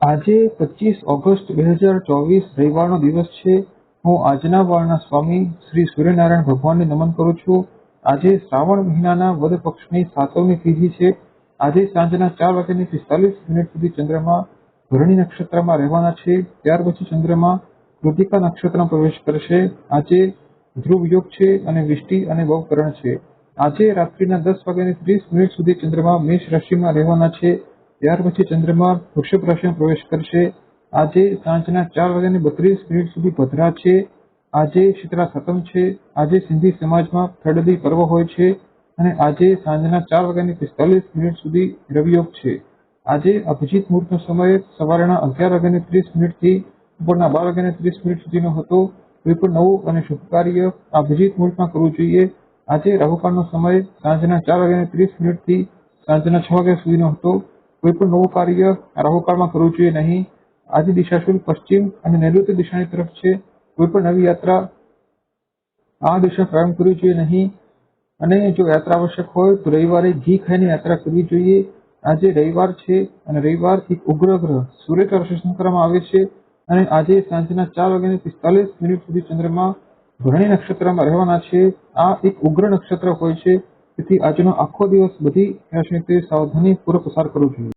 આજે પચીસ ઓગસ્ટ બે હજાર ચોવીસ રવિવારનો દિવસ છે. હું આજના વાળના સ્વામી શ્રી સૂર્યનારાયણ ભગવાનને નમન કરું છું. આજે શ્રાવણ મહિનાના વદ પક્ષની સાતમની તિથિ છે. આજે સાંજના ચાર વાગ્યાની પિસ્તાલીસ મિનિટ સુધી ચંદ્રમા ભરણી નક્ષત્રમાં રહેવાના છે. ત્યાર પછી ચંદ્રમા કૃતિકા નક્ષત્રમાં પ્રવેશ કરશે. આજે ધ્રુવ યોગ છે અને વિષ્ટિ અને વવકરણ છે. આજે રાત્રિના દસ વાગ્યાની ત્રીસ મિનિટ સુધી ચંદ્રમા મેષ રાશિમાં રહેવાના છે. ત્યાર પછી ચંદ્રમા વૃષભ રાશિમાં પ્રવેશ કરશે. આજે સાંજના ચાર વાગ્યાની બત્રીસ મિનિટ સુધી પધરા છે. આજે શીતળા સતમ છે. આજે સિંધી સમાજમાં થડદી પર્વ હોય છે અને આજે સાંજના ચાર વાગ્યાની પિસ્તાલીસ મિનિટ સુધી રવિયોગ છે. આજે અભિજીત મુહૂર્તનો સમય સવારના અગિયાર વાગ્યાની ત્રીસ મિનિટથી બપોરના બાર વાગ્યાની ત્રીસ મિનિટ સુધીનો હતો. કોઈ પણ નવું અને શુભ કાર્ય અભિજીત મુહૂર્તમાં કરવું જોઈએ. આજે રાહુકાળનો સમય સાંજના ચાર વાગ્યાની ત્રીસ મિનિટથી સાંજના છ વાગ્યા સુધીનો હતો. કોઈ પણ નવું કાર્ય રાહુકાળમાં કરવું જોઈએ નહીં. આજે દિશા શુલ્ક પશ્ચિમ અને નૈઋત્ય દિશાની તરફ છે. કોઈ પણ નવી યાત્રા આ દિશા પ્રારંભ કરવી જોઈએ નહીં. અને જો યાત્રા આવશ્યક હોય તો રવિવારે ઘી ખાઈને યાત્રા કરવી જોઈએ. આજે રવિવાર છે અને રવિવાર એક ઉગ્ર ગ્રહ સૂર્ય દર્શન કરવામાં આવે છે અને આજે સાંજના ચાર વાગ્યાને પિસ્તાલીસ મિનિટ સુધી ચંદ્રમાં ભરણી નક્ષત્રમાં રહેવાના છે. આ એક ઉગ્ર નક્ષત્ર હોય છે. તેથી આજનો આખો દિવસ બધી સાવધાની પૂર્વક પસાર કરવો જોઈએ.